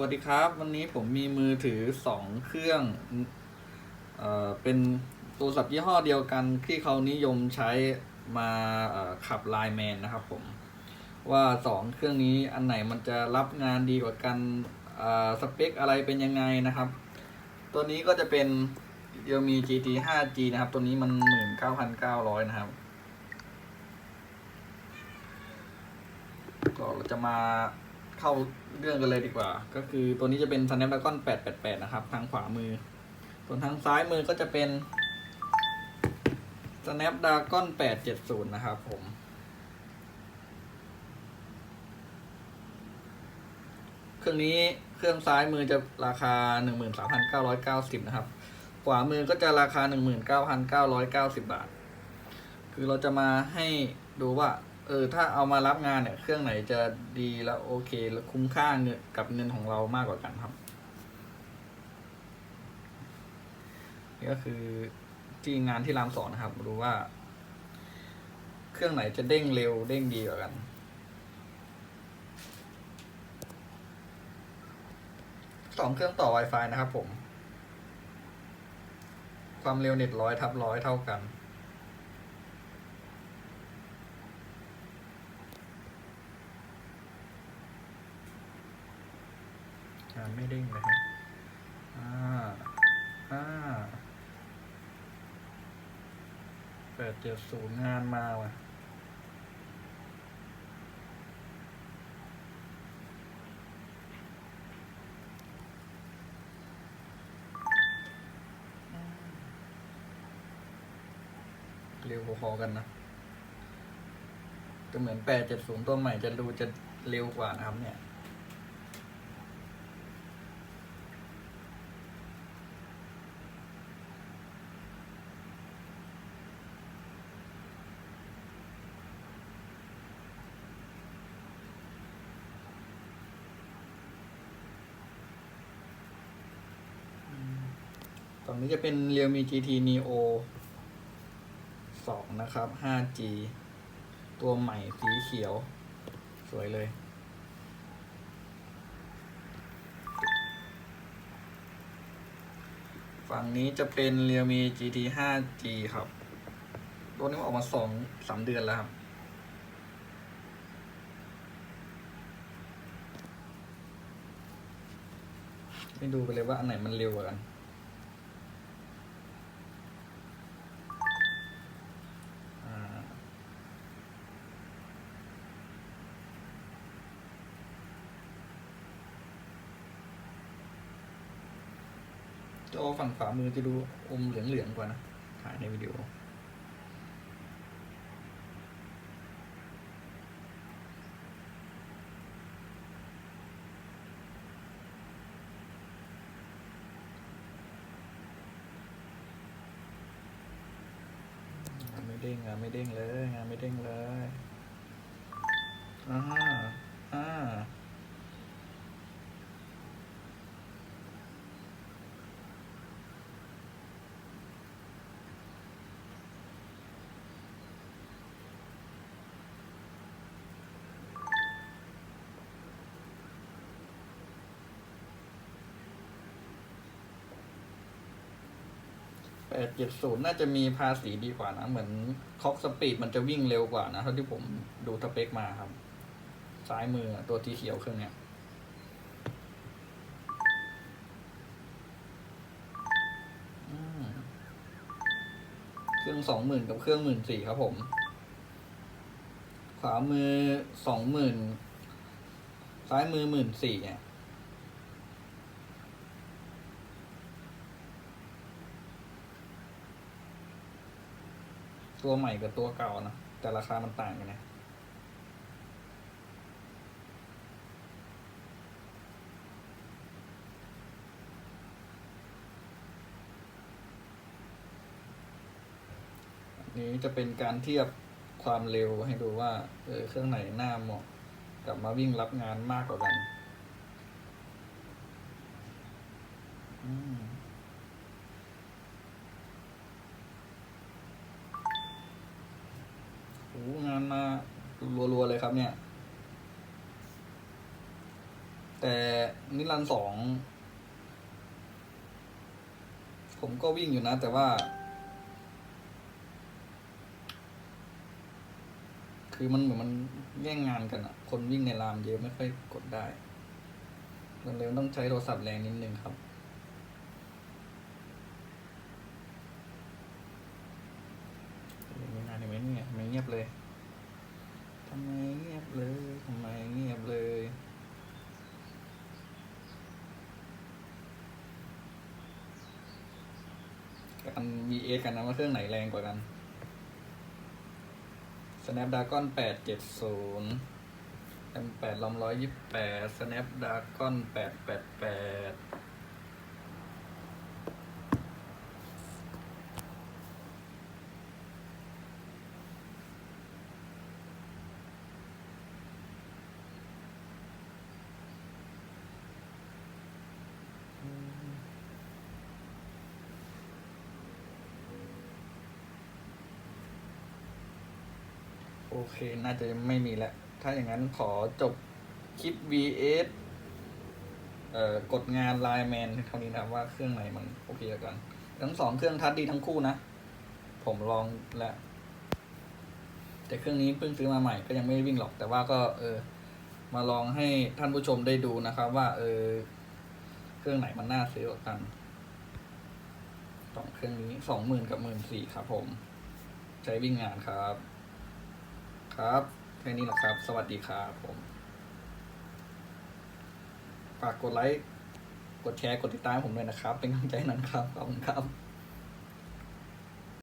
วัสดีครับ วันนี้ผมมีมือถือสองเครื่องเอ่อเป็นโทรศัพท์ยี่ห้อเดียวกันที่เขานิยมใช้มาขับไลน์แมนนะครับผม ว่าสองเครื่องนี้อันไหนมันจะรับงานดีกว่ากันสเปคอะไรเป็นยังไงนะครับ ตัวนี้ก็จะเป็น Realme GT 5G นะครับ ตัวนี้มัน 19,900 นะครับก็เราจะมา เข้าเรื่องกันเลยดีกว่า ก็คือตัวนี้จะเป็น Snapdragon 888 นะครับ ทางขวามือ ส่วนทางซ้ายมือก็จะเป็น Snapdragon 870 นะครับผม เครื่องนี้เครื่องซ้ายมือจะราคา 13,990 นะครับ ขวามือก็จะราคา 19,990 บาท คือเราจะมาให้ดูว่า เออถ้าเอามารับงานเนี่ยเครื่องไหนจะดีแล้วโอเค แล้วคุ้มค่าเงินกับเงินของเรามากกว่ากันครับนี่ก็คือที่งานที่รามสองนะครับดูว่า เครื่องไหนจะเด้งเร็วเด้งดีกว่ากัน สองเครื่องต่อ Wi-Fi นะครับผม ความเร็วเน็ตร้อยทับร้อยเท่ากัน งานไม่เด้งเลยครับอ่าอ่าแปดเจ็ดศูนย์งานมาว่ะเร็วพอๆกันนะจะเหมือนแปดเจ็ดศูนย์ตัวใหม่จะดูจะเร็วกว่านะครับเนี่ย งนี้จะเป็น Realme GT Neo 2 นะครับ 5G ตัวใหม่สีเขียว สวยเลย ฝั่งนี้จะเป็น Realme GT 5G ครับ ตัวนี้ออกมาสองสามเดือนแล้วครับไม่ดูไปเลยว่าอันไหนมันเร็วกว่ากัน จอฝั่งขวามือจะดูอมเหลืองๆกว่านะ ถ่ายในวิดีโองานไม่เด้งงานไม่เด้งเลยงานไม่เด้งเลยอ่าอ่า แปดเจ็ดศูนย์น่าจะมีภาษีดีกว่านะ เหมือนคอกสปีดมันจะวิ่งเร็วกว่านะ เท่าที่ผมดูสเปคมาครับ ซ้ายมือตัวที่เขียวเครื่องเนี้ยเครื่องสองหมื่นกับเครื่องหมื่นสี่ครับผม ขวามือสองหมื่นซ้ายมือหมื่นสี่เนี่ย ตัวใหม่กับตัวเก่านะแต่ราคามันต่างกันนะอันนี้จะเป็นการเทียบความเร็วให้ดูว่าเออเครื่องไหนหน้าเหมาะกับมาวิ่งรับงานมากกว่ากัน อืม โอ้โหงาน มารัวๆเลยครับเนี่ยแต่แต่นิรันสองผมก็วิ่งอยู่นะ แต่ว่า คือมันเหมือนมันแย่งงานกันอะคนวิ่งในรามเยอะไม่ค่อยกดได้มันเลยต้องใช้โทรศัพท์แรงนิดนึงครับไม่นานเห็นเนี่ยไมเงียบเลยำไมเงียบเลยทำไมเงียบเลยกัน VS กันนะว่าเครื่องไหนแรงกว่ากัน Snapdragon 870 M8 ลำ128 Snapdragon 888 โอเค น่าจะไม่มีแล้ว ถ้าอย่างนั้นขอจบคลิป VS เอ่อกดงานไลน์แมนเท่านี้นะว่าเครื่องไหนมันโอเคกัน ทั้งสองเครื่องทัดดีทั้งคู่นะ ผมลองแล้ว แต่เครื่องนี้เพิ่งซื้อมาใหม่ก็ยังไม่วิ่งหรอก แต่ว่าก็เออ มาลองให้ท่านผู้ชมได้ดูนะครับว่า เออ เครื่องไหนมันน่าซื้อกว่ากันสองเครื่องนี้สองหมื่นกับหมื่นสี่ครับผม ใช้วิ่งงานครับ ครับแค่นี้แหละครับ สวัสดีครับผมฝากกดไลค์ กดแชร์ กดติดตามผมด้วยนะครับ เป็นกำลังใจให้นั้นครับ ขอบคุณครับ